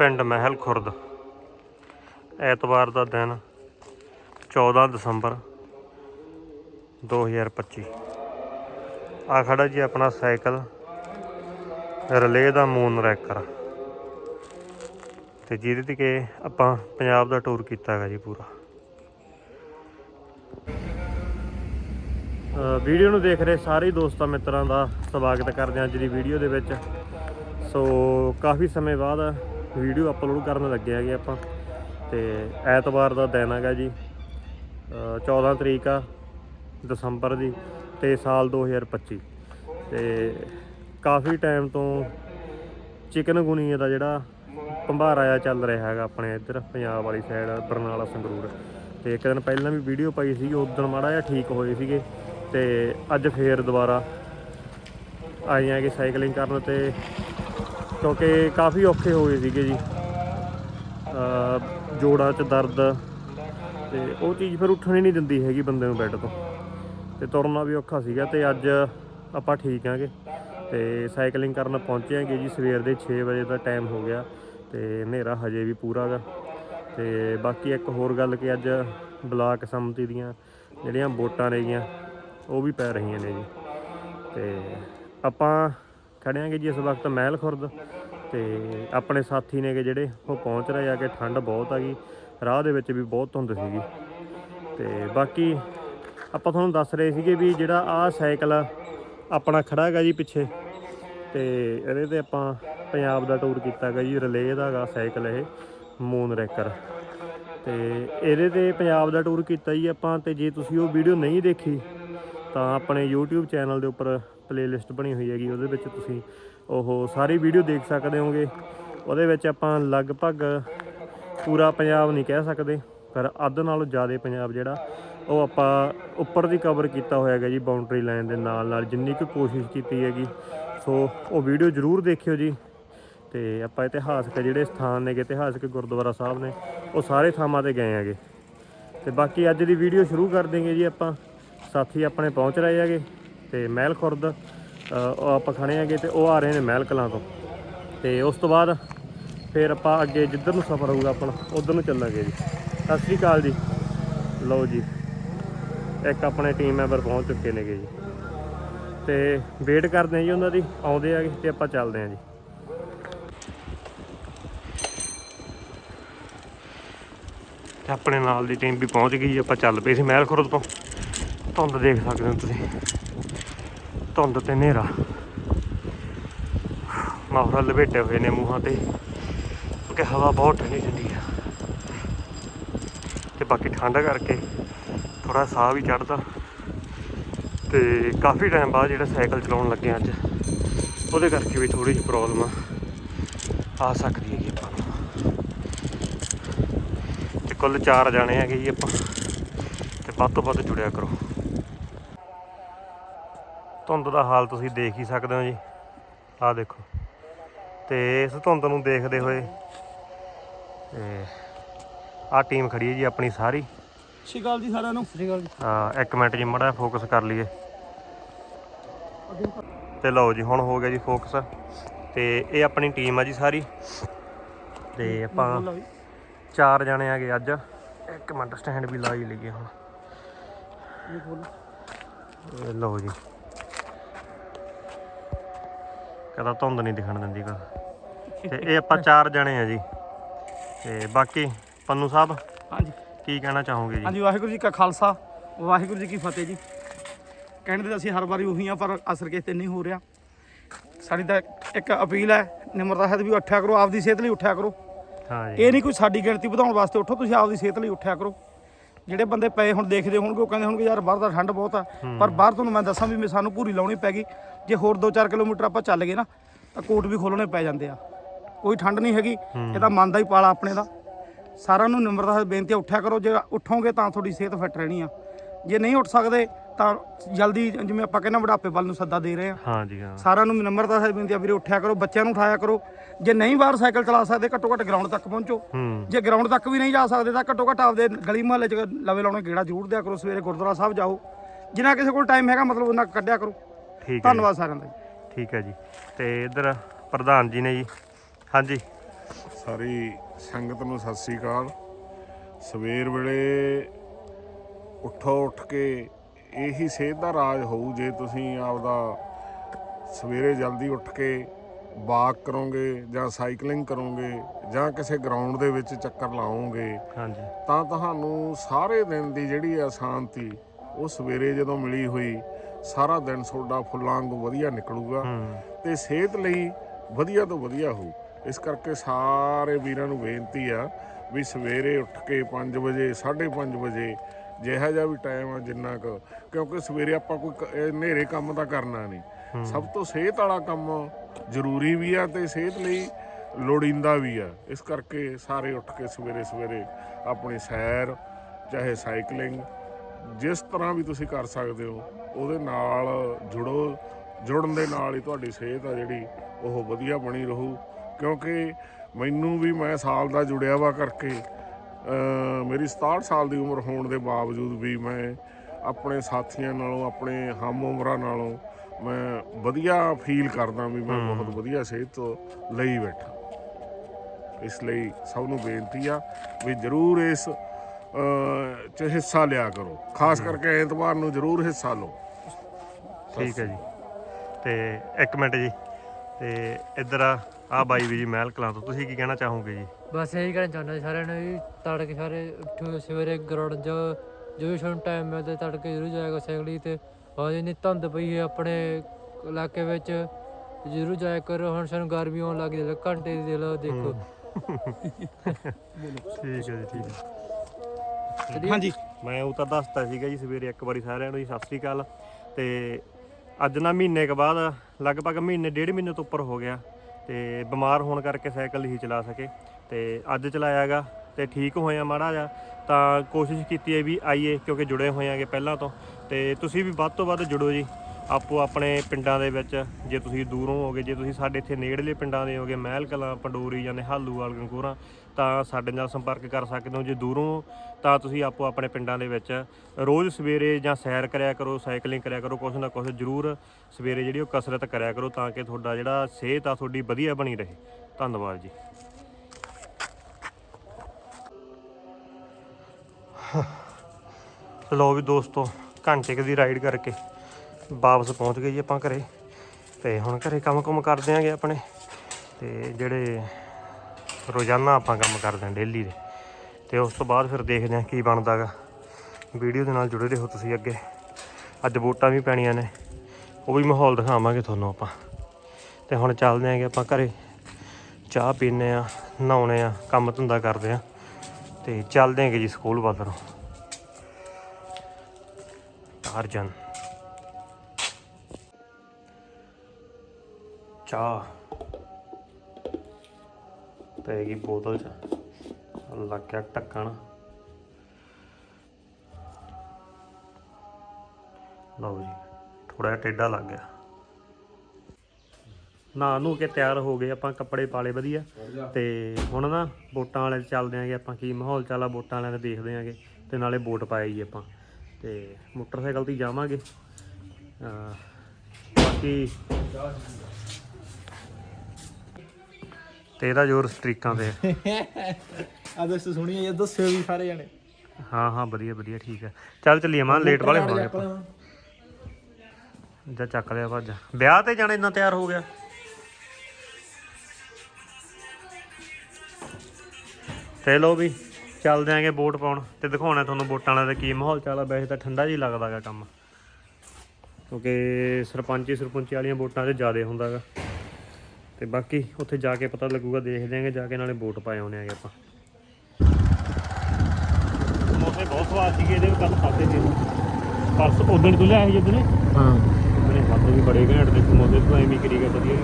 ਪਿੰਡ ਮਹਿਲ ਖੁਰਦ। ਐਤਵਾਰ ਦਾ ਦਿਨ 14 ਦਸੰਬਰ 2025 ਆ ਖੜਾ ਜੀ ਆਪਣਾ ਸਾਈਕਲ, ਰਿਲੇ ਦਾ ਮੂਨ ਰੈਕਰ। ਤੇ ਜਿਹਦੇ ਤੇ ਕਿ ਆਪਾਂ ਪੰਜਾਬ ਦਾ ਟੂਰ ਕੀਤਾ ਹੈਗਾ ਜੀ ਪੂਰਾ। ਵੀਡੀਓ ਨੂੰ ਦੇਖ ਰਹੇ ਸਾਰੇ ਦੋਸਤਾਂ ਮਿੱਤਰਾਂ ਦਾ ਸਵਾਗਤ ਕਰਦੇ ਹਾਂ ਅੱਜ ਦੀ ਵੀਡੀਓ ਦੇ ਵਿੱਚ। ਸੋ ਕਾਫੀ ਸਮੇਂ ਬਾਅਦ ਵੀਡੀਓ ਅਪਲੋਡ ਕਰਨ ਲੱਗੇ ਹੈਗੇ ਆਪਾਂ। ਤੇ ਐਤਵਾਰ ਦਾ ਦਿਨ ਹੈਗਾ ਜੀ ਅ, 14 ਤਰੀਕ ਆ ਦਸੰਬਰ ਦੀ ਤੇ ਸਾਲ 2025 ਤੇ ਕਾਫੀ ਟਾਈਮ ਤੋਂ ਚਿਕਨ ਗੁਨੀਏ ਦਾ ਜਿਹੜਾ ਭੰਬਾਰਾ ਆ ਚੱਲ ਰਿਹਾ ਹੈਗਾ ਆਪਣੇ ਇੱਧਰ ਪੰਜਾਬ ਵਾਲੀ ਸਾਈਡ ਬਰਨਾਲਾ ਸੰਗਰੂਰ। ਤੇ ਇੱਕ ਦਿਨ ਪਹਿਲਾਂ ਵੀ ਵੀਡੀਓ ਪਾਈ ਸੀ ਉਸ ਦਿਨ ਮਾੜਾ ਜਿਹਾ ਠੀਕ ਹੋਏ ਸੀਗੇ। ਤੇ ਅੱਜ ਫੇਰ ਦੁਬਾਰਾ ਆਏ ਆ ਕਿ ਸਾਈਕਲਿੰਗ ਕਰਨ ਤੇ ਕਿਉਂਕਿ ਕਾਫੀ ਔਖੇ ਹੋ ਗਏ ਸੀਗੇ ਜੀ। ਜੋੜਾਂ 'ਚ ਦਰਦ ਤੇ ਉਹ ਚੀਜ਼ ਫਿਰ ਉੱਠਣ ਹੀ ਨਹੀਂ ਦਿੰਦੀ ਹੈਗੀ ਬੰਦੇ ਨੂੰ ਬੈੱਡ ਤੋਂ। ਤੇ ਤੁਰਨਾ ਵੀ ਔਖਾ ਸੀਗਾ ਤੇ ਅੱਜ ਆਪਾਂ ਠੀਕ ਆਂਗੇ। ਤੇ ਸਾਈਕਲਿੰਗ ਕਰਨ ਪਹੁੰਚੇ ਆਂਗੇ ਜੀ ਸਵੇਰ ਦੇ 6 ਵਜੇ ਦਾ ਟਾਈਮ ਹੋ ਗਿਆ ਤੇ ਹਨੇਰਾ ਹਜੇ ਵੀ ਪੂਰਾ ਗਾ। ਤੇ ਬਾਕੀ ਇੱਕ ਹੋਰ ਗੱਲ ਕਿ ਅੱਜ ਬਲਾਕ ਸੰਮਤੀ ਦੀਆਂ ਜਿਹੜੀਆਂ ਵੋਟਾਂ ਨੇਗੀਆਂ ਉਹ ਵੀ ਪੈ ਰਹੀਆਂ ਨੇ ਜੀ। ਤੇ ਆਪਾਂ ਖੜੇ ਆਂਗੇ ਜੀ ਇਸ ਵਕਤ ਮਹਿਲ ਖੁਰਦ ਤੇ ਆਪਣੇ ਸਾਥੀ ਨੇਗੇ ਜਿਹੜੇ ਉਹ ਪਹੁੰਚ ਰਹੇ ਆ ਕਿ ਠੰਡ ਬਹੁਤ ਆ ਗਈ। ਰਾਹ ਦੇ ਵਿੱਚ ਵੀ ਬਹੁਤ ਧੁੰਦ ਸੀਗੀ। ਤੇ ਬਾਕੀ ਆਪਾਂ ਤੁਹਾਨੂੰ ਦੱਸ ਰਹੇ ਸੀਗੇ ਵੀ ਜਿਹੜਾ ਆਹ ਸਾਈਕਲ ਆਪਣਾ ਖੜਾ ਹੈਗਾ ਜੀ ਪਿੱਛੇ। ਤੇ ਇਹਦੇ ਤੇ ਆਪਾਂ ਪੰਜਾਬ ਦਾ ਟੂਰ ਕੀਤਾ ਹੈਗਾ ਜੀ ਰਿਲੇ ਦਾ ਹੈਗਾ ਸਾਈਕਲ ਇਹ ਮੂਨ ਰੈਕਰ ਤੇ ਇਹਦੇ ਤੇ ਪੰਜਾਬ ਦਾ ਟੂਰ ਕੀਤਾ ਜੀ ਆਪਾਂ ਤੇ ਜੇ ਤੁਸੀਂ ਉਹ ਵੀਡੀਓ ਨਹੀਂ ਦੇਖੀ, ਤਾਂ ਆਪਣੇ YouTube ਚੈਨਲ ਦੇ ਉੱਪਰ ਪਲੇਲਿਸਟ ਬਣੀ ਹੋਈ ਹੈਗੀ, ਉਹਦੇ ਵਿੱਚ ਤੁਸੀਂ ਉਹ ਸਾਰੀ ਵੀਡੀਓ ਦੇਖ ਸਕਦੇ ਹੋਗੇ ਉਹਦੇ ਵਿੱਚ ਆਪਾਂ ਲਗਭਗ ਪੂਰਾ ਪੰਜਾਬ ਨਹੀਂ ਕਹਿ ਸਕਦੇ, ਪਰ ਅੱਧ ਨਾਲੋਂ ਜ਼ਿਆਦਾ ਪੰਜਾਬ ਜਿਹੜਾ, ਉਹ ਆਪਾਂ ਉੱਪਰ ਦੀ ਕਵਰ ਕੀਤਾ ਹੋਇਆ ਹੈਗਾ ਜੀ ਬਾਉਂਡਰੀ ਲਾਈਨ ਦੇ ਨਾਲ ਨਾਲ, ਜਿੰਨੀ ਕੁ ਕੋਸ਼ਿਸ਼ ਕੀਤੀ ਹੈਗੀ। ਸੋ ਉਹ ਵੀਡੀਓ ਜ਼ਰੂਰ ਦੇਖਿਓ ਜੀ। ਤੇ ਆਪਾਂ ਇਤਿਹਾਸਕ ਜਿਹੜੇ ਸਥਾਨ ਨੇਗੇ ਇਤਿਹਾਸਕ ਗੁਰਦੁਆਰਾ ਸਾਹਿਬ ਨੇ, ਉਹ ਸਾਰੇ ਥਾਵਾਂ ਤੇ ਗਏ ਹੈਗੇ। ਤੇ ਬਾਕੀ ਅੱਜ ਦੀ ਵੀਡੀਓ ਸ਼ੁਰੂ ਕਰ ਦੇਂਗੇ ਜੀ ਆਪਾਂ। ਸਾਥੀ ਆਪਣੇ ਪਹੁੰਚ ਰਹੇ ਹੈਗੇ। ਤੇ ਮਹਿਲ ਖੁਰਦ ਉਹ ਆਪਾਂ ਖੜੇ ਹੈਗੇ ਤੇ ਉਹ ਆ ਰਹੇ ਨੇ ਮਹਿਲ ਕਲਾਂ ਤੋਂ। ਤੇ ਉਸ ਤੋਂ ਬਾਅਦ ਫਿਰ ਆਪਾਂ ਅੱਗੇ ਜਿੱਧਰ ਨੂੰ ਸਫ਼ਰ ਹੋਊਗਾ ਆਪਣਾ, ਉਧਰ ਨੂੰ ਚੱਲਾਂਗੇ ਜੀ। ਸਤਿ ਸ੍ਰੀ ਅਕਾਲ ਜੀ। ਲਓ ਜੀ, ਇੱਕ ਆਪਣੇ ਟੀਮ ਮੈਂਬਰ ਪਹੁੰਚ ਚੁੱਕੇ ਨੇਗੇ ਜੀ। ਤੇ ਵੇਟ ਕਰਦੇ ਹਾਂ ਜੀ ਉਹਨਾਂ ਦੀ, ਆਉਂਦੇ ਆਗੇ ਤੇ ਆਪਾਂ ਚੱਲਦੇ ਹਾਂ ਜੀ। ਤੇ ਆਪਣੇ ਨਾਲ ਦੀ ਟੀਮ ਵੀ ਪਹੁੰਚ ਗਈ ਜੀ, ਆਪਾਂ ਚੱਲ ਪਏ ਸੀ ਮਹਿਲ ਖੁਰਦ ਤੋਂ। ਧੁੰਦ ਦੇਖ ਸਕਦੇ ਹੋ ਤੁਸੀਂ। ਧੁੰਦ ਤੇ ਹਨੇਰਾ। ਮਾਹੌਲ ਲਪੇਟੇ ਹੋਏ ਨੇ ਮੂੰਹਾਂ ਤੇ। ਕਿਉਂਕਿ ਹਵਾ ਬਹੁਤ ਠੰਡੀ ਠੰਡੀ ਆ। ਤੇ ਬਾਕੀ ਠੰਡ ਕਰਕੇ ਥੋੜਾ ਸਾਹ ਵੀ ਚੜਦਾ ਤੇ ਕਾਫੀ ਟਾਈਮ ਬਾਅਦ ਜਿਹੜਾ ਸਾਈਕਲ ਚਲਾਉਣ ਲੱਗੇ ਅੱਜ, ਉਹਦੇ ਕਰਕੇ ਵੀ ਥੋੜੀ ਜਿਹੀ ਪ੍ਰੋਬਲਮ ਆ। ਸਕਦੀ ਹੈ ਹੈਗੀ ਆਪਾਂ ਨੂੰ। ਤੇ ਕੁੱਲ 4 ਜਾਣੇ ਹੈਗੇ ਜੀ ਆਪਾਂ। ਤੇ ਵੱਧ ਤੋਂ ਵੱਧ ਜੁੜਿਆ ਕਰੋ। ਧੁੰਦ ਦਾ ਹਾਲ ਤੁਸੀਂ ਦੇਖ ਹੀ ਸਕਦੇ ਹੋ ਜੀ। ਆਹ ਦੇਖੋ। ਤੇ ਇਸ ਧੁੰਦ ਨੂੰ ਦੇਖਦੇ ਹੋਏ ਤੇ ਆਹ ਟੀਮ ਖੜੀ ਹੈ ਜੀ ਆਪਣੀ ਸਾਰੀ। ਅਕਾਲ ਜੀ ਸਾਰਿਆਂ ਨੂੰ। ਅਕਾਲ ਜੀ। ਆ ਇੱਕ ਮਿੰਟ ਜੀ ਮੜਾ ਫੋਕਸ ਕਰ ਲਈਏ। ਤੇ ਲਓ ਜੀ ਹੁਣ ਹੋ ਗਿਆ ਜੀ ਫੋਕਸ। ਤੇ ਇਹ ਆਪਣੀ ਟੀਮ ਆ ਜੀ ਸਾਰੀ। ਤੇ ਆਪਾਂ ਚਾਰ ਜਣੇ ਆਗੇ ਅੱਜ। ਇੱਕ ਮਿੰਟ ਸਟੈਂਡ ਵੀ ਲਾ ਹੀ ਲਈਏ ਹੁਣ। ਇਹ ਲਓ ਜੀ। ਕਦਾ ਧੁੰਦ ਨਹੀਂ ਦਿਖਣ ਦਿੰਦੀ ਕਾ ਤੇ ਇਹ ਆਪਾਂ ਚਾਰ ਜਣੇ ਆ ਜੀ। ਤੇ ਬਾਕੀ ਪੰਨੂ ਸਾਹਿਬ ਹਾਂਜੀ। ਕੀ ਕਹਿਣਾ ਚਾਹੋਗੇ ਜੀ? ਹਾਂਜੀ ਵਾਹਿਗੁਰੂ ਜੀ ਕਾ ਖਾਲਸਾ ਵਾਹਿਗੁਰੂ ਜੀ ਕੀ ਫਤਿਹ ਜੀ। ਕਹਿੰਦੇ ਤਾਂ ਅਸੀਂ ਹਰ ਵਾਰੀ ਉਹੀ ਆ ਪਰ ਅਸਰ ਕਿਸੇ ਤੇ ਨਹੀਂ ਹੋ ਰਿਹਾ। ਸਾਡੀ ਤਾਂ ਇੱਕ ਅਪੀਲ ਹੈ ਨਿਮਰਤਾ ਹੈ ਵੀ ਉੱਠਿਆ ਕਰੋ ਆਪਦੀ ਸਿਹਤ ਲਈ ਉੱਠਿਆ ਕਰੋ। ਹਾਂ ਜੀ। ਇਹ ਨਹੀਂ ਕੋਈ ਸਾਡੀ ਗਿਣਤੀ ਵਧਾਉਣ ਵਾਸਤੇ ਉੱਠੋ ਤੁਸੀਂ ਆਪਦੀ ਸਿਹਤ ਲਈ ਉੱਠਿਆ ਕਰੋ। ਜਿਹੜੇ ਬੰਦੇ ਪਏ ਹੁਣ ਦੇਖਦੇ ਹੋਣਗੇ ਉਹ ਕਹਿੰਦੇ ਹੋਣਗੇ ਯਾਰ ਬਾਹਰ ਦਾ ਠੰਡ ਬਹੁਤ ਆ। ਪਰ ਬਾਹਰ ਤੁਹਾਨੂੰ ਮੈਂ ਦੱਸਾਂ ਵੀ ਸਾਨੂੰ ਪੂਰੀ ਲਾਉਣੀ ਪੈ ਗਈ। ਜੇ ਹੋਰ 2-4 ਕਿਲੋਮੀਟਰ ਆਪਾਂ ਚੱਲ ਗਏ ਨਾ ਤਾਂ ਕੋਟ ਵੀ ਖੋਲਣੇ ਪੈ ਜਾਂਦੇ ਆ। ਕੋਈ ਠੰਡ ਨਹੀਂ ਹੈਗੀ। ਇਹ ਤਾਂ ਮਨ ਦਾ ਹੀ ਪਾਲਾ ਆਪਣੇ ਦਾ। ਸਾਰਿਆਂ ਨੂੰ ਨਿਮਰਤਾ ਬੇਨਤੀ ਉੱਠਿਆ ਕਰੋ। ਜੇ ਉੱਠੋਗੇ ਤਾਂ ਤੁਹਾਡੀ ਸਿਹਤ ਫਿੱਟ ਰਹਿਣੀ ਆ। ਜੇ ਨਹੀਂ ਉੱਠ ਸਕਦੇ ਤਾਂ ਜਲਦੀ ਜਿਵੇਂ ਆਪਾਂ ਕਹਿੰਦੇ ਬੁਢਾਪੇ ਵੱਲ ਨੂੰ ਸੱਦਾ ਦੇ ਰਹੇ ਆ ਹਾਂ ਜੀ ਹਾਂ। ਸਾਰਿਆਂ ਨੂੰ ਨਿਮਰਤਾ ਨਾਲ ਬੇਨਤੀ ਆ ਵੀਰੇ ਉੱਠਿਆ ਕਰੋ ਬੱਚਿਆਂ ਨੂੰ ਉਠਾਇਆ ਕਰੋ। ਜੇ ਨਹੀਂ ਬਾਹਰ ਸਾਈਕਲ ਚਲਾ ਸਕਦੇ ਘੱਟੋ ਘੱਟ ਗਰਾਊਂਡ ਤੱਕ ਪਹੁੰਚੋ। ਹੂੰ। ਜੇ ਗਰਾਊਂਡ ਤੱਕ ਵੀ ਨਹੀਂ ਜਾ ਸਕਦੇ ਤਾਂ ਘੱਟੋ ਘੱਟ ਆਪਦੇ ਗਲੀ ਮੁਹੱਲੇ 'ਚ ਲਵੇ ਲਾਉਣੇ ਗੇੜਾ ਜ਼ਰੂਰ ਦਿਆ ਕਰੋ ਸਵੇਰੇ ਗੁਰਦੁਆਰਾ ਸਾਹਿਬ ਜਾਓ। ਜਿੰਨਾ ਕਿਸੇ ਕੋਲ ਟਾਈਮ ਹੈਗਾ ਮਤਲਬ ਉਹਨਾਂ ਕੱਢਿਆ ਕਰੋ। ਠੀਕ ਹੈ ਜੀ, ਧੰਨਵਾਦ ਸਾਰਿਆਂ ਦਾ ਜੀ। ਠੀਕ ਹੈ ਜੀ। ਤੇ ਇੱਧਰ ਪ੍ਰਧਾਨ ਜੀ ਨੇ ਜੀ। ਹਾਂਜੀ। ਸਾਰੀ ਸੰਗਤ ਨੂੰ ਸਤਿ ਸ੍ਰੀ ਅਕਾਲ। ਸਵੇਰ ਵੇਲੇ ਉੱਠੋ ਉੱਠ ਕੇ ਇਹੀ ਸਿਹਤ ਦਾ ਰਾਜ ਹੋਊ ਜੇ ਤੁਸੀਂ ਆਪਦਾ ਸਵੇਰੇ ਜਲਦੀ ਉੱਠ ਕੇ ਵਾਕ ਕਰੋਗੇ ਜਾਂ ਸਾਈਕਲਿੰਗ ਕਰੋਗੇ ਜਾਂ ਕਿਸੇ ਗਰਾਊਂਡ ਦੇ ਵਿੱਚ ਚੱਕਰ ਲਾਓਗੇ ਹਾਂਜੀ। ਤਾਂ ਤੁਹਾਨੂੰ ਸਾਰੇ ਦਿਨ ਦੀ ਜਿਹੜੀ ਆ ਸ਼ਾਂਤੀ ਉਹ ਸਵੇਰੇ ਜਦੋਂ ਮਿਲੀ ਹੋਈ ਸਾਰਾ ਦਿਨ ਤੁਹਾਡਾ ਫੁੱਲਾਂ ਵਾਂਗੂ ਵਧੀਆ ਨਿਕਲੂਗਾ ਤੇ ਸਿਹਤ ਲਈ ਵਧੀਆ ਤੋਂ ਵਧੀਆ ਹੋ ਇਸ ਕਰਕੇ ਸਾਰੇ ਵੀਰਾਂ ਨੂੰ ਬੇਨਤੀ ਆ ਵੀ ਸਵੇਰੇ ਉੱਠ ਕੇ 5 ਵਜੇ 5:30 ਵਜੇ ਜਿਹੜਾ ਜਿਹਾ ਵੀ ਟਾਈਮ ਆ ਜਿੰਨਾ ਕੁ। ਕਿਉਂਕਿ ਸਵੇਰੇ ਆਪਾਂ ਕੋਈ ਕ- ਇਹ ਹਨੇਰੇ ਕੰਮ ਤਾਂ ਕਰਨਾ ਨਹੀਂ। ਸਭ ਤੋਂ ਸਿਹਤ ਵਾਲਾ ਕੰਮ ਜ਼ਰੂਰੀ ਵੀ ਆ ਤੇ ਸਿਹਤ ਲਈ ਲੋੜੀਂਦਾ ਵੀ ਆ। ਇਸ ਕਰਕੇ ਸਾਰੇ ਉੱਠ ਕੇ ਸਵੇਰੇ ਸਵੇਰੇ ਆਪਣੀ ਸੈਰ ਚਾਹੇ ਸਾਈਕਲਿੰਗ ਜਿਸ ਤਰ੍ਹਾਂ ਵੀ ਤੁਸੀਂ ਕਰ ਸਕਦੇ ਹੋ ਉਹਦੇ ਨਾਲ ਜੁੜੋ ਜੁੜਨ ਦੇ ਨਾਲ ਹੀ ਤੁਹਾਡੀ ਸਿਹਤ ਆ ਜਿਹੜੀ ਉਹ ਵਧੀਆ ਬਣੀ ਰਹੂ। ਕਿਉਂਕਿ ਮੈਨੂੰ ਵੀ ਮੈਂ ਸਾਲ ਦਾ ਜੁੜਿਆ ਵਾ ਕਰਕੇ ਮੇਰੀ 67 ਸਾਲ ਦੀ ਉਮਰ ਹੋਣ ਦੇ ਬਾਵਜੂਦ ਵੀ ਮੈਂ ਆਪਣੇ ਸਾਥੀਆਂ ਨਾਲੋਂ ਆਪਣੇ ਹਮ ਉਮਰਾਂ ਨਾਲੋਂ ਮੈਂ ਵਧੀਆ ਫੀਲ ਕਰਦਾ ਵੀ ਮੈਂ ਬਹੁਤ ਵਧੀਆ ਸਿਹਤ ਲਈ ਬੈਠਾ। ਇਸ ਲਈ ਸਭ ਨੂੰ ਬੇਨਤੀ ਆ ਵੀ ਜਰੂਰ ਇਸ ਚ ਹਿੱਸਾ ਲਿਆ ਕਰੋ। ਖਾਸ ਕਰਕੇ ਐਤਵਾਰ ਨੂੰ ਜਰੂਰ ਹਿੱਸਾ ਲਓ। ਠੀਕ ਹੈ ਜੀ। ਤੇ ਇੱਕ ਮਿੰਟ ਜੀ। ਤੇ ਇੱਧਰ ਆ ਬਾਈ ਵੀ ਜੀ ਮਹਿਲ ਕਲਾਂ ਤੋਂ। ਤੁਸੀਂ ਕੀ ਕਹਿਣਾ ਚਾਹੋਗੇ ਜੀ? ਬਸ ਇਹੀ ਕਹਿਣਾ ਚਾਹੁੰਦਾ ਜੀ ਸਾਰਿਆਂ ਨੂੰ ਵੀ ਤੜਕੇ ਸਾਰੇ ਉੱਠੋ ਸਵੇਰੇ ਗਰਾਊਂਡ ਜੋ ਜੋ ਵੀ ਤੁਹਾਨੂੰ ਟਾਈਮ ਮਿਲਦਾ ਤੜਕੇ ਜ਼ਰੂਰ ਜਾਇਆ ਕਰੋ ਸਾਈਕਲੀ ਤੇ। ਹਾਂ ਇੰਨੀ ਧੁੰਦ ਪਈ ਹੈ ਆਪਣੇ ਇਲਾਕੇ ਵਿੱਚ ਜ਼ਰੂਰ ਜਾਇਆ ਕਰੋ। ਹੁਣ ਸਾਨੂੰ ਗਰਮੀ ਆਉਣ ਲੱਗ ਗਈ ਘੰਟੇ ਦੀ ਲਓ ਦੇਖੋ। ਠੀਕ ਹੈ ਜੀ ਠੀਕ ਹੈ। ਹਾਂਜੀ। ਮੈਂ ਉਹ ਤਾਂ ਦੱਸਤਾ ਸੀਗਾ ਜੀ ਸਵੇਰੇ ਇੱਕ ਵਾਰੀ ਸਾਰਿਆਂ ਨੂੰ ਜੀ ਸਤਿ ਸ੍ਰੀ ਅਕਾਲ। ਤੇ ਅੱਜ ਨਾ ਮਹੀਨੇ ਕ ਬਾਅਦ ਲਗਭਗ ਮਹੀਨੇ ਡੇਢ ਮਹੀਨੇ ਤੋਂ ਉੱਪਰ ਹੋ ਗਿਆ। ਤੇ ਬਿਮਾਰ ਹੋਣ ਕਰਕੇ ਸਾਈਕਲ ਨਹੀਂ ਚਲਾ ਸਕੇ। ਤੇ ਅੱਜ ਚਲਾਇਆਗਾ ਤੇ ਠੀਕ ਹੋਏ ਹੋਇਆ ਮਾੜਾ ਜਿਹਾ। ਤਾਂ ਕੋਸ਼ਿਸ਼ ਕੀਤੀ ਹੈ ਵੀ ਆਈਏ, ਕਿਉਂਕਿ ਜੁੜੇ ਹੋਏ ਆਂਗੇ ਪਹਿਲਾਂ ਤੋਂ। ਤੇ ਤੁਸੀਂ ਵੀ ਵੱਧ ਤੋਂ ਵੱਧ ਜੁੜੋ ਜੀ। ਆਪੋ ਆਪਣੇ ਪਿੰਡਾਂ ਦੇ ਵਿੱਚ, ਜੇ ਤੁਸੀਂ ਦੂਰੋਂ ਹੋਗੇ, ਜੇ ਤੁਸੀਂ ਸਾਡੇ ਇੱਥੇ ਨੇੜਲੇ ਪਿੰਡਾਂ ਦੇ ਹੋਗੇ ਮਹਿਲ ਕਲਾਂ ਪੰਡੋਰੀ ਜਾਂ ਨਿਹਾਲੂਵਾਲ ਗੰਗੋਰਾ, ਤਾਂ ਸਾਡੇ ਨਾਲ ਸੰਪਰਕ ਕਰ ਸਕਦੇ ਹੋ। ਜੇ ਦੂਰੋਂ ਤਾਂ ਤੁਸੀਂ ਆਪੋ ਆਪਣੇ ਪਿੰਡਾਂ ਦੇ ਵਿੱਚ ਰੋਜ਼ ਸਵੇਰੇ ਜਾਂ ਸੈਰ ਕਰਿਆ ਕਰੋ, ਸਾਈਕਲਿੰਗ ਕਰਿਆ ਕਰੋ, ਕੁਛ ਨਾ ਕੁਛ ਜ਼ਰੂਰ ਸਵੇਰੇ ਜਿਹੜੀ ਉਹ ਕਸਰਤ ਕਰਿਆ ਕਰੋ, ਤਾਂ ਕਿ ਤੁਹਾਡਾ ਜਿਹੜਾ ਸਿਹਤ ਆ, ਤੁਹਾਡੀ ਵਧੀਆ ਬਣੀ ਰਹੇ। ਧੰਨਵਾਦ ਜੀ। ਲੋ ਵੀ ਦੋਸਤੋ, ਘੰਟੇ ਕੁ ਦੀ ਰਾਈਡ ਕਰਕੇ ਵਾਪਸ ਪਹੁੰਚ ਗਏ ਜੀ ਆਪਾਂ ਘਰੇ। ਤੇ ਹੁਣ ਘਰੇ ਕੰਮ ਕੁਮ ਕਰਦੇ ਆਂਗੇ ਆਪਣੇ। ਤੇ ਜਿਹੜੇ ਰੋਜ਼ਾਨਾ ਆਪਾਂ ਕੰਮ ਕਰਦੇ ਆਂ ਡੇਲੀ ਦੇ। ਤੇ ਉਸ ਤੋਂ ਬਾਅਦ ਫਿਰ ਦੇਖਦੇ ਆਂ ਕੀ ਬਣਦਾਗਾ ਵੀਡੀਓ ਦੇ ਨਾਲ ਜੁੜੇ ਰਹੋ ਤੁਸੀਂ ਅੱਗੇ। ਅੱਜ ਵੋਟਾਂ ਵੀ ਪੈਣੀਆਂ ਨੇ। ਉਹ ਵੀ ਮਾਹੌਲ ਦਿਖਾਵਾਂਗੇ ਤੁਹਾਨੂੰ ਆਪਾਂ। ਤੇ ਹੁਣ ਚੱਲਦੇ ਆਂਗੇ ਆਪਾਂ ਘਰੇ ਚਾਹ ਪੀਨੇ ਆ, ਨਹਾਉਣੇ ਆ, ਕੰਮ ਧੰਦਾ ਕਰਦੇ ਆ। ਤੇ ਚੱਲਦੇ ਆਂਗੇ ਜੀ ਸਕੂਲ ਵੱਲ ਨੂੰ ਅਰਜਨ। ਚਾਹ। ਪੈ ਗਈ ਬੋਤਲ ਚ। ਲੱਗ ਗਿਆ ਢੱਕਣ। ਲਓ ਜੀ ਥੋੜਾ ਜਿਹਾ ਟੇਢਾ ਲੱਗ ਗਿਆ। ਨਾ ਨੂੰ ਕੇ ਤਿਆਰ ਹੋ ਗਏ ਆਪਾਂ ਕੱਪੜੇ ਪਾਲੇ ਵਧੀਆ। ਤੇ ਹੁਣ ਨਾ ਵੋਟਾਂ ਵਾਲੇ ਚੱਲਦੇ ਆਂਗੇ ਆਪਾਂ ਕੀ ਮਾਹੌਲ ਚਾਲਾ ਵੋਟਾਂ ਵਾਲਿਆਂ ਦਾ ਦੇਖਦੇ ਆਂਗੇ ਤੇ ਨਾਲੇ ਵੋਟ ਪਾਏ ਜੀ ਆਪਾਂ। ਤੇ ਮੋਟਰਸਾਈਕਲ ਤੇ ਜਾਵਾਂਗੇ। ਬਾਕੀ ਤੇ ਇਹਦਾ ਜ਼ੋਰ ਸਟ੍ਰੀਕਾਂ ਤੇ। ਆ। ਦੋਸਤੋ ਸੁਣੀਏ ਇਹ ਦੱਸਿਓ ਵੀ ਸਾਰੇ ਜਣੇ। ਹਾਂ ਹਾਂ ਵਧੀਆ ਵਧੀਆ ਠੀਕ ਹੈ ਚੱਲ ਚੱਲੀਏ ਮਾਂ ਲੇਟ ਵਾਲੇ ਹੋਵਾਂਗੇ ਆਪਾਂ। ਜਾ ਚੱਕ ਲਿਆ ਭੱਜ। ਵਿਆਹ ਤੇ ਜਾਣਾ ਇੰਨਾ ਤਿਆਰ ਹੋ ਗਿਆ? ਤੇ ਲੋ ਵੀ ਚੱਲਦੇ ਆਂਗੇ ਵੋਟ ਪਾਉਣ। ਤੇ ਦਿਖਾਉਣਾ ਤੁਹਾਨੂੰ ਵੋਟਾਂ ਵਾਲਾ ਦਾ ਕੀ ਮਾਹੌਲ ਚਾਲਾ ਵੈਸੇ ਤਾਂ ਠੰਡਾ ਜਿਹਾ ਲੱਗਦਾਗਾ ਕੰਮ। ਕਿਉਂਕਿ ਸਰਪੰਚੀ ਸਰਪੰਚੀ ਵਾਲੀਆਂ ਵੋਟਾਂ 'ਚ ਜ਼ਿਆਦਾ ਹੁੰਦਾਗਾ ਤੇ ਬਾਕੀ ਉੱਥੇ ਜਾ ਕੇ ਪਤਾ ਲੱਗੂਗਾ ਦੇਖਦੇ ਆਂਗੇ ਜਾ ਕੇ ਨਾਲੇ ਵੋਟ ਪਾਏ ਆਉਣੇ ਆਂਗੇ ਆਪਾਂ। ਸਮੋਸੇ ਬਹੁਤ ਸਵਾਦ ਸੀਗੇ ਇਹਦੇ ਵੀ ਕੱਲ ਖਾਦੇ ਸੀ। ਪਰਸ ਉਦੋਂ ਤੂੰ ਲਿਆ ਸੀ ਜਦੋਂ ਨੇ। ਹਾਂ। ਉਹਨੇ ਖਾਦੇ ਵੀ ਬੜੇ ਘੈਂਟ ਦੇ ਸਮੋਸੇ ਤੂੰ ਐਵੇਂ ਹੀ ਕਰੀ ਗਿਆ ਵਧੀਆ।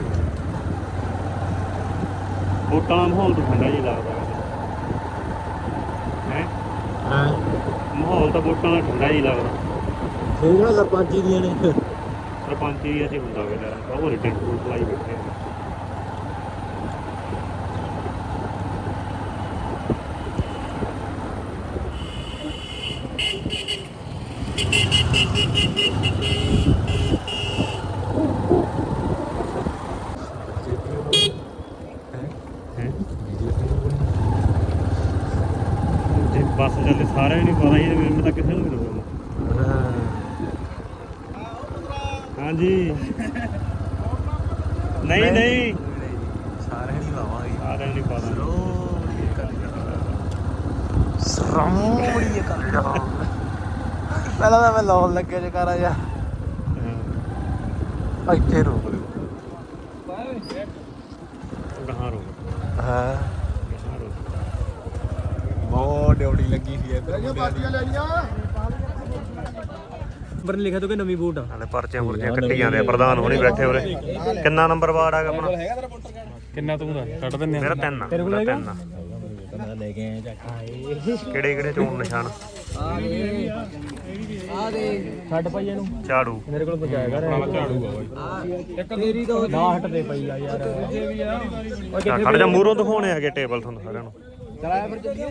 ਵੋਟਾਂ ਦਾ ਮਾਹੌਲ ਤਾਂ ਠੰਡਾ ਜਿਹਾ ਲੱਗਦਾ ਹਾਂ। ਮਾਹੌਲ ਤਾਂ ਵੋਟਾਂ ਦਾ ਠੰਡਾ ਹੀ ਲੱਗਦਾ। ਠੀਕ ਨਾ ਸਰਪੰਚੀ ਦੀਆਂ ਨੇ। ਸਰਪੰਚੀ ਅਸੀਂ ਹੁੰਦਾ ਵੇ ਯਾਰ ਉਹ ਰਿਟਰਨ ਰੂਟ ਲਾਈ ਬੈਠੇ ਆ ਜੇ ਬੱਸ ਚੱਲੇ ਸਾਰਿਆਂ ਨੂੰ ਪਤਾ ਹੀ ਮੈਨੂੰ ਤਾਂ ਕਿਸੇ ਨੂੰ ਨਹੀਂ ਪਤਾ ਹਾਂਜੀ। ਨਹੀਂ ਨਹੀਂ। ਸਾਰੇ ਨਹੀਂ ਲਾਵਾਂਗੇ। ਸਾਰਿਆਂ ਨੂੰ ਪਤਾ ਸਰਮੋੜੀ ਕਰ ਜਾ ਪਹਿਲਾਂ ਤਾਂ ਮੈਂ ਲਾਉਣ ਲੱਗੇ ਜੇ ਕਰਾਂ ਜਾ। ਇੱਥੇ ਰੋਕ ਲਿਓ। ਗਾਹਾਂ ਰੋ ਹਾਂ। ਬਹੁਤ ਡਿਊਟੀ ਲੱਗੀ ਸੀ ਇੱਧਰ। ਨੰਬਰ ਲਿਖਿਆ ਤੋ ਕਿ ਨਵੀਂ ਬੂਟ ਆ? ਨਾਲੇ ਪਰਚੀਆਂ ਪੁਰਚੀਆਂ ਕੱਟੀ ਜਾਂਦੇ ਆ ਪ੍ਰਧਾਨ ਹੋਣੀ ਬੈਠੇ ਉਰੇ। ਕਿੰਨਾ ਨੰਬਰ ਵਾਰਡ ਹੈਗਾ ਆਪਣਾ ਕਿੰਨਾ ਤੂੰ ਦਾ? ਕੱਟ ਦਿੰਨੇ ਮੇਰਾ ਤਿੰਨ ਆ ਮੇਰਾ ਤਿੰਨ ਆ। ਲੈ ਕੇ ਆਇਆ ਚੱਕ ਕਿਹੜੇ ਕਿਹੜੇ ਚੋਣ ਨਿਸ਼ਾਨ? ਆ ਦੇ ਛੱਡ ਪਈ ਇਹਨੂੰ। ਝਾੜੂ। ਮੇਰੇ ਕੋਲ ਪਹੁੰਚਾਇਆ ਕਰ। ਝਾੜੂ ਆ ਇੱਕ ਤੇਰੀ ਤਾਂ ਨਾ ਹਟਦੇ ਪਈ ਆ ਯਾਰ। ਆ, ਖੜ ਜਾ ਮੂਹਰੋਂ ਦਿਖਾਉਣੇ ਆਗੇ ਟੇਬਲ ਤੁਹਾਨੂੰ ਸਾਰਿਆਂ ਨੂੰ। ਚਲਾਇਆ ਫਿਰ ਜਲਦੀ।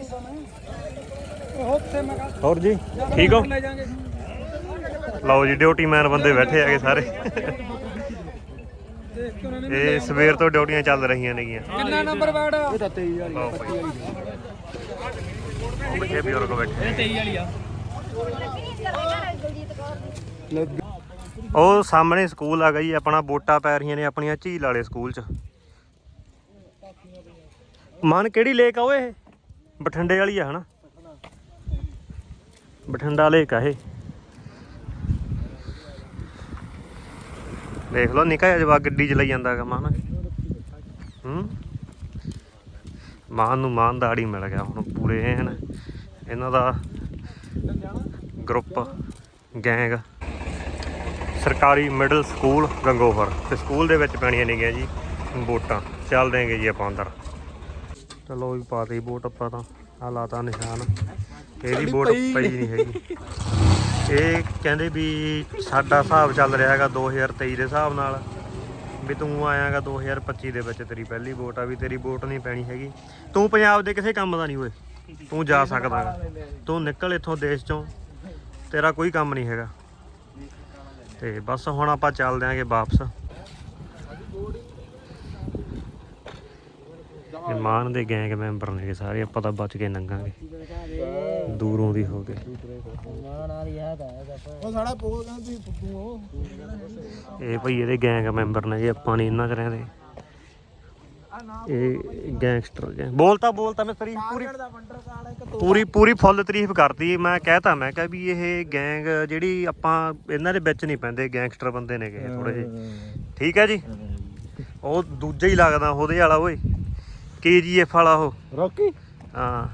ਹੋਰ ਜੀ ਠੀਕ ਹੋ? ਲਓ ਜੀ ਡਿਊਟੀ ਮੈਨ ਬੰਦੇ ਬੈਠੇ ਹੈਗੇ ਸਾਰੇ। ਇਹ ਸਵੇਰ ਤੋਂ ਡਿਊਟੀਆਂ ਚੱਲ ਰਹੀਆਂ ਨੇਗੀਆਂ। ਕਿੰਨਾ ਨੰਬਰ ਵਾਰਡ ਇਹ ਤਾਂ 23 ਵਾਲੀ ਲਓ ਭਾਈ। ਉਹ ਪਿੱਛੇ ਬਜ਼ੁਰਗ ਬੈਠੇ 23 ਵਾਲੀ ਆ। ਉਹ ਸਾਹਮਣੇ ਸਕੂਲ ਆ ਗਈ ਆਪਣਾ ਵੋਟਾਂ ਪੈ ਰਹੀਆਂ ਨੇ ਆਪਣੀਆਂ ਝੀਲ ਵਾਲੇ ਸਕੂਲ 'ਚ। ਮਨ ਕਿਹੜੀ ਲੇਕ ਆ ਓਏ ਇਹ? ਬਠਿੰਡੇ ਵਾਲੀ ਆ ਹਨਾ? ਬਠਿੰਡਾ ਲੇਕ ਆ ਇਹ। ਦੇਖ ਲਓ ਨਿਕਾ ਜਿਹਾ ਜਵਾ ਗੱਡੀ ਚਲਾਈ ਜਾਂਦਾ ਹੈਗਾ ਮਾਨ ਹੂੰ? ਮਾਨ ਨੂੰ ਮਾਨਦਾੜੀ ਮਿਲ ਗਿਆ ਹੁਣ ਪੂਰੇ ਐਨ ਇਹਨਾਂ ਦਾ ਗਰੁੱਪ ਗੈਂਗ। ਸਰਕਾਰੀ ਮਿਡਲ ਸਕੂਲ ਗੰਗੋਹਰ। ਤੇ ਸਕੂਲ ਦੇ ਵਿੱਚ ਪੈਣੀਆਂ ਨੇਗੀਆਂ ਜੀ ਵੋਟਾਂ। ਚੱਲ ਦੇਂਗੇ ਜੀ ਆਪਾਂ ਅੰਦਰ। ਚਲੋ ਵੀ ਪਾਤੀ ਵੋਟ ਆਪਾਂ ਤਾਂ। ਆ ਲਾਤਾ ਨਿਸ਼ਾਨ। ਇਹਦੀ ਵੋਟ ਪਈ ਨਹੀਂ ਹੈਗੀ। ਇਹ ਕਹਿੰਦੇ ਵੀ ਸਾਡਾ ਹਿਸਾਬ ਚੱਲ ਰਿਹਾ ਹੈਗਾ 2023 ਦੇ ਹਿਸਾਬ ਨਾਲ, ਵੀ ਤੂੰ ਆਇਆਗਾ 2025 ਦੇ ਵਿੱਚ ਤੇਰੀ ਪਹਿਲੀ ਵੋਟ ਆ, ਵੀ ਤੇਰੀ ਵੋਟ ਨਹੀਂ ਪੈਣੀ ਹੈਗੀ। ਤੂੰ ਪੰਜਾਬ ਦੇ ਕਿਸੇ ਕੰਮ ਦਾ ਨਹੀਂ ਹੋਏ ਤੂੰ ਜਾ ਸਕਦਾ ਗਾ। ਤੂੰ ਨਿਕਲ ਇੱਥੋਂ ਦੇਸ਼ ਚੋਂ, ਤੇਰਾ ਕੋਈ ਕੰਮ ਨਹੀਂ ਹੈਗਾ। ਤੇ ਬਸ ਹੁਣ ਆਪਾਂ ਚੱਲਦੇ ਆਂਗੇ ਵਾਪਸ। ਇਹ ਮਾਨ ਦੇ ਗੈਂਗ ਮੈਂਬਰ ਨੇ ਸਾਰੇ ਆਪਾਂ ਤਾਂ ਬਚ ਕੇ ਲੰਘਾਂਗੇ ਦੂਰੋਂ ਦੀ ਹੋ ਕੇ ਉਹ ਸਾਡਾ ਪੋਲ ਕਹਿੰਦਾ ਤੁਸੀਂ ਫੁੱਦੂ ਹੋ। ਇਹ ਭਈ ਇਹਦੇ ਗੈਂਗ ਮੈਂਬਰ ਨੇ ਜੀ ਆਪਾਂ ਨਹੀਂ ਇਹਨਾਂ ਚ ਰਹਿੰਦੇ। ਇਹ ਗੈਂਗਸਟਰ ਜੇ ਬੋਲਤਾ ਬੋਲਤਾ ਮੈਂ ਤਾਰੀਫ ਪੂਰੀ ਪੂਰੀ ਪੂਰੀ ਫੁੱਲ ਤਾਰੀਫ ਕਰਤੀ। ਮੈਂ ਕਹਿਤਾ ਮੈਂ ਕਿਹਾ ਵੀ ਇਹ ਗੈਂਗ ਜਿਹੜੀ ਆਪਾਂ ਇਹਨਾਂ ਦੇ ਵਿੱਚ ਨਹੀਂ ਪੈਂਦੇ ਗੈਂਗਸਟਰ ਬੰਦੇ ਨੇ ਇਹ ਥੋੜੇ ਜਿਹੇ। ਠੀਕ ਹੈ ਜੀ? ਉਹ ਦੂਜਾ ਹੀ ਲੱਗਦਾ ਉਹਦੇ ਵਾਲਾ ਓਏ। ਕੇਜੀਐਫ ਵਾਲਾ ਉਹ? ਰੌਕੀ? ਹਾਂ।